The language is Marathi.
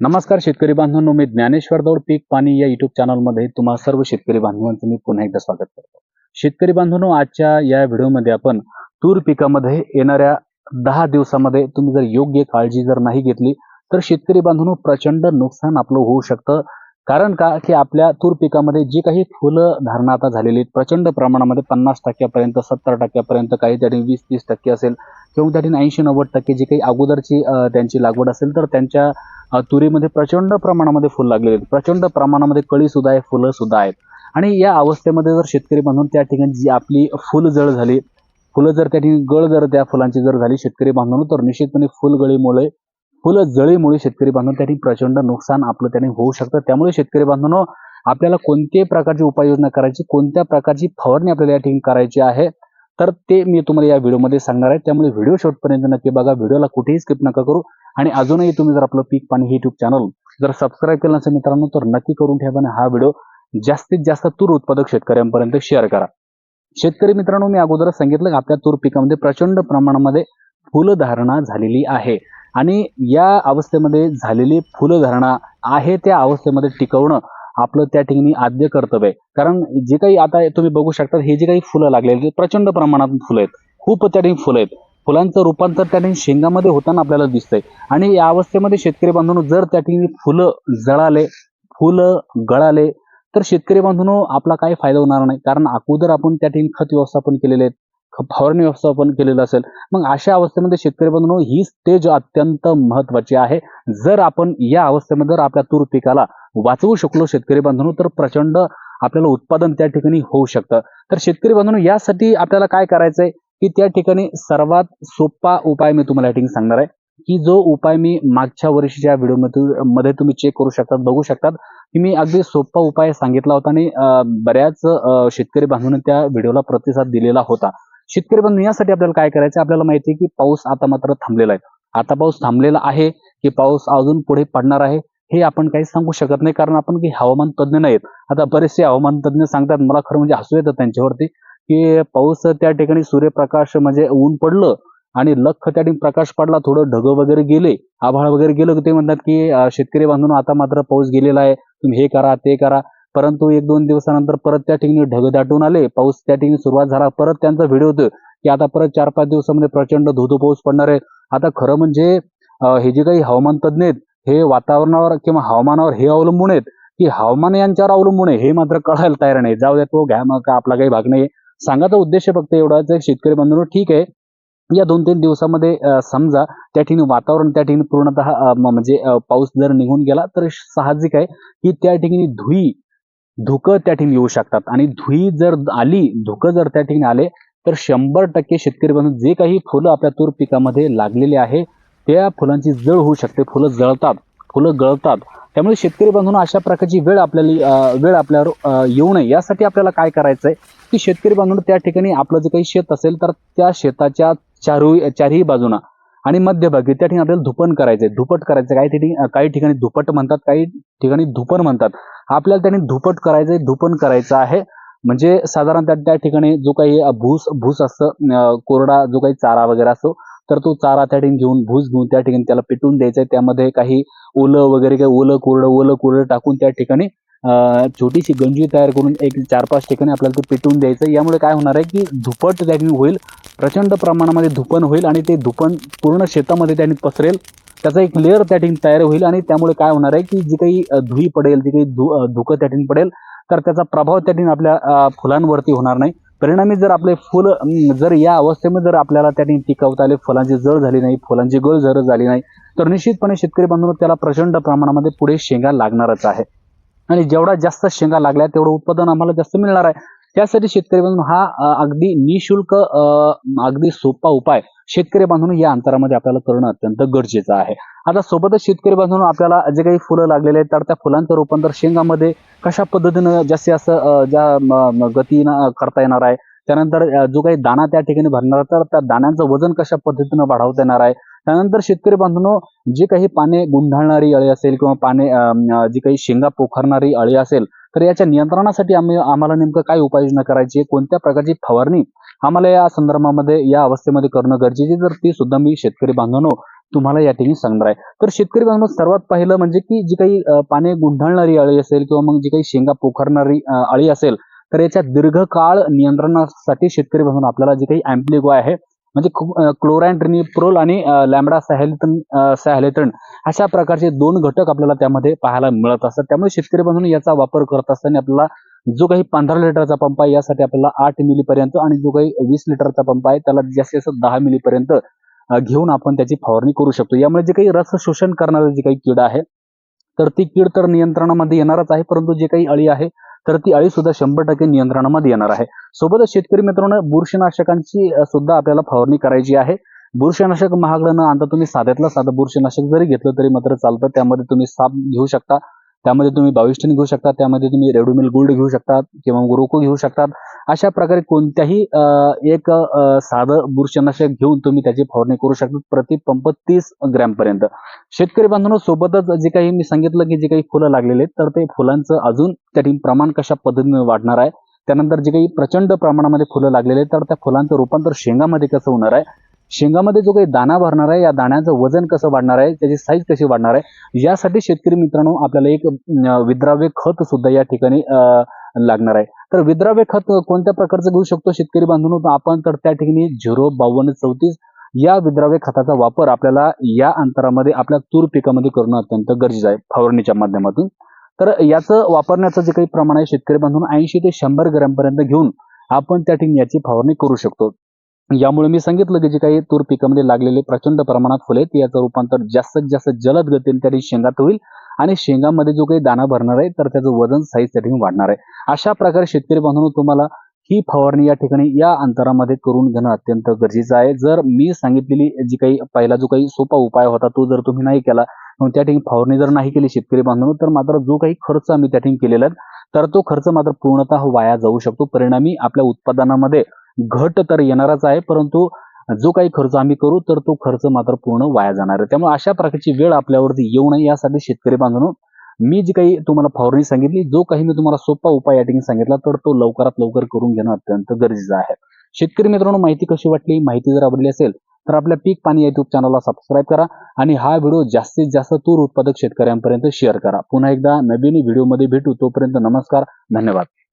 नमस्कार शेतकरी बांधवांनो. मी ज्ञानेश्वर दौड पीक पाणी या युट्यूब चॅनलमध्ये तुम्हा सर्व शेतकरी बांधवांचं मी पुन्हा एकदा स्वागत करतो. शेतकरी बांधवांनो आजच्या या व्हिडिओमध्ये आपण तूर पिकामध्ये येणाऱ्या दहा दिवसामध्ये तुम्ही जर योग्य काळजी जर नाही घेतली तर शेतकरी बांधवांनो प्रचंड नुकसान आपलं होऊ शकतं. कारण का? की आपल्या तूर पिकामध्ये जी काही फुलं धारणा आता झालेली आहेत प्रचंड प्रमाणामध्ये पन्नास टक्क्यापर्यंत सत्तर टक्क्यापर्यंत काही तरी वीस तीस टक्के असेल किंवा त्या ठिकाणी ऐंशी नव्वद टक्के जी काही अगोदरची त्यांची लागवड असेल तर त्यांच्या तुरीमध्ये प्रचंड प्रमाणामध्ये फुल लागलेले आहेत. प्रचंड प्रमाणामध्ये कळी सुद्धा आहे फुलं सुद्धा आहेत. आणि या अवस्थेमध्ये जर शेतकरी बांधून त्या ठिकाणी जी आपली फुल जळ झाली फुलं जर त्या ठिकाणी गळ जर त्या फुलांची जर झाली शेतकरी बांधून तर निश्चितपणे फुलगळीमुळे फुलं जळीमुळे शेतकरी बांधून त्या ठिकाणी प्रचंड नुकसान आपलं त्याने होऊ शकतं. त्यामुळे शेतकरी बांधून आपल्याला कोणत्याही प्रकारची उपाययोजना करायची कोणत्या प्रकारची फवारणी आपल्याला या ठिकाणी करायची आहे तर ते मी तुम्हाला या व्हिडिओमध्ये सांगणार आहे. त्यामुळे व्हिडिओ शेवटपर्यंत नक्की बघा. व्हिडिओला कुठेही स्किप नका करू. आणि अजूनही तुम्ही जर आपलं पीक पाणी हे युट्यूब चॅनल जर सबस्क्राईब केलं नसेल मित्रांनो तर नक्की करून ठेवा आणि हा व्हिडिओ जास्तीत जास्त तूर उत्पादक शेतकऱ्यांपर्यंत शेअर करा. शेतकरी मित्रांनो मी अगोदरच सांगितलं की आपल्या तूर पिकामध्ये प्रचंड प्रमाणामध्ये फुलधारणा झालेली आहे. आणि या अवस्थेमध्ये झालेली फुलधारणा आहे त्या अवस्थेमध्ये टिकवणं आपलं त्या ठिकाणी आद्य कर्तव्य आहे. कारण जे काही आता तुम्ही बघू शकता हे जे काही फुलं लागलेली प्रचंड प्रमाणात फुलं आहेत. खूप त्या ठिकाणी फुलं आहेत. फुलांचं रूपांतर त्या ठिकाणी शेंगामध्ये होताना आपल्याला दिसतंय. आणि या अवस्थेमध्ये शेतकरी बांधून जर त्या ठिकाणी फुलं जळाले फुलं गळाले तर शेतकरी बांधून आपला काही फायदा होणार नाही. कारण अगोदर आपण त्या ठिकाणी खत व्यवस्थापन केलेले आहेत फवारणी व्यवस्थापन केलेलं असेल. मग अशा अवस्थेमध्ये शेतकरी बंधू ही स्टेज अत्यंत महत्वाची आहे. जर आपण या अवस्थेमध्ये जर आपल्या तूर पिकाला वाचवू शकलो शेतकरी बांधून तर प्रचंड आपल्याला उत्पादन त्या ठिकाणी होऊ शकतं. तर शेतकरी बांधून यासाठी आपल्याला काय करायचंय? की त्या ठिकाणी सर्वात सोपा उपाय मी तुम्हाला या ठिकाणी सांगणार आहे. की जो उपाय मी मागच्या वर्षीच्या व्हिडिओमध्ये मध्ये तुम्ही चेक करू शकतात बघू शकतात. की मी अगदी सोपा उपाय सांगितला होता आणि बऱ्याच शेतकरी बांधून त्या व्हिडिओला प्रतिसाद दिलेला होता. शेतकरी बंधू यासाठी आपल्याला काय करायचं? आपल्याला माहिती आहे की पाऊस आता मात्र थांबलेला आहे. आता पाऊस थांबलेला आहे की पाऊस अजून पुढे पडणार आहे हे आपण काही सांगू शकत नाही कारण आपण की हवामान तज्ज्ञ नाहीत. आता बरेचसे हवामान तज्ज्ञ सांगतात मला खरं म्हणजे हसू येतं त्यांच्यावरती की पाऊस त्या ठिकाणी सूर्यप्रकाश म्हणजे ऊन पडलं आणि लख त्या ठिकाणी प्रकाश पडला थोडं ढग वगैरे गेले आभाळ वगैरे गेलं की ते म्हणतात की शेतकरी बांधून आता मात्र पाऊस गेलेला आहे तुम्ही हे करा ते करा. परंतु एक दोन दिवसानंतर परत त्या ठिकाणी ढग दाटून आले. पाऊस त्या ठिकाणी सुरुवात झाला. परत त्यांचा व्हिडिओ होतो की आता परत चार पाच दिवसामध्ये प्रचंड धोधो पाऊस पडणार आहे. आता खरं म्हणजे हे जे काही हवामान तज्ज्ञ आहेत हे वातावरणावर किंवा हवामानावर हे अवलंबून आहेत की हवामान यांच्यावर अवलंबून आहे हे मात्र कळायला तयार नाही. जाऊ द्या तो घ्या मग आपला काही भाग नाही सांगायचा उद्देश फक्त एवढाच एक शेतकरी बंधू ठीक आहे. या दोन तीन दिवसामध्ये समजा त्या ठिकाणी वातावरण त्या ठिकाणी पूर्णतः म्हणजे पाऊस जर निघून गेला तर साहजिक आहे की त्या ठिकाणी धुई धुकं त्या ठिकाणी येऊ शकतात. आणि धुई जर आली धुकं जर त्या ठिकाणी आले तर शंभर टक्के शेतकरी बंधू जे काही फुलं आपल्या तूर पिकामध्ये लागलेली आहे त्या फुलांची जळ होऊ शकते. फुलं जळतात. फुलं गळतात. त्यामुळे शेतकरी बांधून अशा प्रकारची वेळ आपल्याला वेळ आपल्यावर येऊ नये. यासाठी आपल्याला काय करायचंय? की शेतकरी बांधून त्या ठिकाणी आपलं जे काही शेत असेल तर त्या शेताच्या चारू चारही बाजूना आणि मध्यभागी त्या ठिकाणी आपल्याला धुपण करायचंय. धुपट करायचं. काही ठिकाणी काही ठिकाणी धुपट म्हणतात काही ठिकाणी धुपण म्हणतात. आपल्याला त्यांनी धुपट करायचंय धुपण करायचं आहे. म्हणजे साधारणतः त्या ठिकाणी जो काही भूस भूस असतं कोरडा जो काही चारा वगैरे असतो तर तो चारा त्या ठिकाणी घेऊन भूस घेऊन त्या ठिकाणी त्याला पेटून द्यायचंय. त्यामध्ये काही ओलं वगैरे काही ओलं कोरडं ओलं कोरडं टाकून त्या ठिकाणी छोटीशी गंजी तयार करून एक चार पाच ठिकाणी आपल्याला ते पेटवून द्यायचं यामुळे काय होणार आहे की धुपट त्या ठिकाणी होईल प्रचंड प्रमाणामध्ये धुपण होईल आणि ते धुपण पूर्ण शेतामध्ये त्यांनी पसरेल. त्याचा एक लेअर त्या ठिकाणी तयार होईल आणि त्यामुळे काय होणार आहे की जी काही धुई पडेल जी काही धु धुकं त्या ठिकाणी पडेल तर त्याचा प्रभाव त्या ठिकाणी आपल्या फुलांवरती होणार नाही. परिणामी जर आपले फुल जर या अवस्थेमध्ये जर आपल्याला त्या ठिकाणी टिकवता आले फुलांची जळ झाली नाही फुलांची गळ जर झाली नाही तर निश्चितपणे शेतकरी बांधवांनो त्याला प्रचंड प्रमाणामध्ये पुढे शेंगा लागणारच आहे. आणि जेवढा जास्त शेंगा लागल्या तेवढं उत्पादन आम्हाला जास्त मिळणार आहे. त्यासाठी शेतकरी बांधून हा अगदी निशुल्क अगदी सोपा उपाय शेतकरी बांधून या अंतरामध्ये आपल्याला करणं अत्यंत गरजेचं आहे. आता सोबतच शेतकरी बांधून आपल्याला जे काही फुलं लागलेले आहेत तर त्या फुलांचं रूपांतर शेंगामध्ये कशा पद्धतीनं जास्तीत जास्त ज्या गतीनं करता येणार आहे त्यानंतर जो काही दाणा त्या ठिकाणी भरणार आहे, तर त्या दाण्यांचं वजन कशा पद्धतीनं वाढवता येणार आहे त्यानंतर शेतकरी बांधून जे काही पाने गुंढाळणारी अळी असेल किंवा पाने जी काही शेंगा पोखरणारी अळी असेल तर याच्या नियंत्रणासाठी आम्ही आम्हाला नेमकं काय उपाययोजना करायची आहे, कोणत्या प्रकारची फवारणी आम्हाला या संदर्भामध्ये या अवस्थेमध्ये करणं गरजेचे तर ती सुद्धा मी शेतकरी बांधवांनो तुम्हाला या ठिकाणी सांगणार आहे. तर शेतकरी बांधव सर्वात पहिलं म्हणजे की जी काही पाने गुंढाळणारी अळी असेल किंवा मग जी काही शेंगा पोखरणारी अळी असेल तर याच्या दीर्घकाळ नियंत्रणासाठी शेतकरी बांधून आपल्याला जी काही अँप्लिगो आहे म्हणजे क्लोराईन ट्रिनिप्रोल आणि लॅमडा सॅहेलिटन सॅहेलिटन अशा प्रकारचे दोन घटक आपल्याला त्यामध्ये पाहायला मिळत असतात. त्यामुळे शेतकरी बंधून याचा वापर करत असताना आपल्याला जो काही पंधरा लिटरचा पंप आहे यासाठी आपल्याला आठ मिलीपर्यंत आणि जो काही वीस लिटरचा पंप आहे त्याला जास्तीत जास्त दहा मिलीपर्यंत घेऊन आपण त्याची फवारणी करू शकतो. यामुळे जे काही रस शोषण करणारे जी काही कीड आहे तर ती कीड तर नियंत्रणामध्ये येणारच आहे परंतु जे काही अळी आहे तर ती अळी सुद्धा शंभर टक्के नियंत्रणामध्ये येणार आहे. सोबतच शेतकरी मित्रांनो बुरशीनाशकांची सुद्धा आपल्याला फवारणी करायची आहे. बुरशीनाशक महागडं न आणता तुम्ही साध्यातलं साधं बुरशीनाशक जरी घेतलं तरी मात्र चालतं. त्यामध्ये तुम्ही साप घेऊ शकता. त्यामध्ये तुम्ही बाविस्टिन घेऊ शकता त्यामध्ये तुम्ही रेडोमिल गोल्ड घेऊ शकता किंवा गुरुको रोको घेऊ शकतात अशा प्रकारे कोणत्याही एक साधं बुरशीनाशक घेऊन तुम्ही त्याची फवारणी करू शकता प्रति पंप तीस ग्रॅमपर्यंत शेतकरी बांधवांनो सोबतच जे काही मी सांगितलं की जे काही फुलं लागलेले आहेत तर ते फुलांचं अजून त्या ठिकाणी प्रमाण कशा पद्धतीने वाढणार आहे? त्यानंतर जे काही प्रचंड प्रमाणामध्ये फुलं लागलेले आहेत तर त्या फुलांचं रूपांतर शेंगामध्ये कसं होणार आहे? शेंगामध्ये जो काही दाणा भरणार आहे या दाण्याचं वजन कसं वाढणार आहे त्याची साईज कशी वाढणार आहे यासाठी शेतकरी मित्रांनो आपल्याला एक विद्राव्य खत सुद्धा या ठिकाणी लागणार आहे. तर विद्राव्य खत कोणत्या प्रकारचं घेऊ शकतो शेतकरी बांधून? आपण तर त्या ठिकाणी झिरो बावन्न चौतीस या विद्राव्य खताचा वापर आपल्याला या अंतरामध्ये आपल्या तूर पिकामध्ये करणं अत्यंत गरजेचं आहे फवारणीच्या माध्यमातून. तर याचं वापरण्याचं जे काही प्रमाण आहे शेतकरी बांधून ऐंशी ते शंभर ग्रॅम पर्यंत घेऊन आपण त्या ठिकाणी याची फवारणी करू शकतो. यामुळे मी सांगितलं की जे काही तूर पिकामध्ये लागलेले प्रचंड प्रमाणात फुले आहेत, याचं रूपांतर जास्तीत जास्त जलद गतीने त्या ठिकाणी शेंगात होईल आणि शेंगामध्ये जो काही दाणा भरणार आहे तर त्याचं वजन साईज त्या ठिकाणी वाढणार आहे. अशा प्रकारे शेतकरी बांधून तुम्हाला ही फवारणी या ठिकाणी या अंतरामध्ये करून घेणं अत्यंत गरजेचं आहे. जर मी सांगितलेली जी काही पहिला जो काही सोपा उपाय होता तो जर तुम्ही नाही केला त्या ठिकाणी फवारणी जर नाही केली शेतकरी बांधून तर मात्र जो काही खर्च आम्ही त्या ठिकाणी केलेला आहे तर तो खर्च मात्र पूर्णतः वाया जाऊ शकतो. परिणामी आपल्या उत्पादनामध्ये घट तर येणारच आहे परंतु जो काही खर्च आम्ही करू तर तो खर्च मात्र पूर्ण वाया जाणार आहे. त्यामुळे अशा प्रकारची वेळ आपल्यावरती येऊ नये यासाठी शेतकरी बांधून मी जी काही तुम्हाला फवारणी सांगितली जो काही मी तुम्हाला सोपा उपाय या ठिकाणी सांगितला तर तो लवकरात लवकर करून घेणं अत्यंत गरजेचं आहे. शेतकरी मित्रांनो माहिती कशी वाटली? माहिती जर आवडली असेल तर आपल्या पीक पाणी युट्यूब चॅनलला सबस्क्राईब करा आणि हा व्हिडिओ जास्तीत जास्त तूर उत्पादक शेतकऱ्यांपर्यंत शेअर करा. पुन्हा एकदा नवीन व्हिडिओमध्ये भेटू तोपर्यंत नमस्कार धन्यवाद.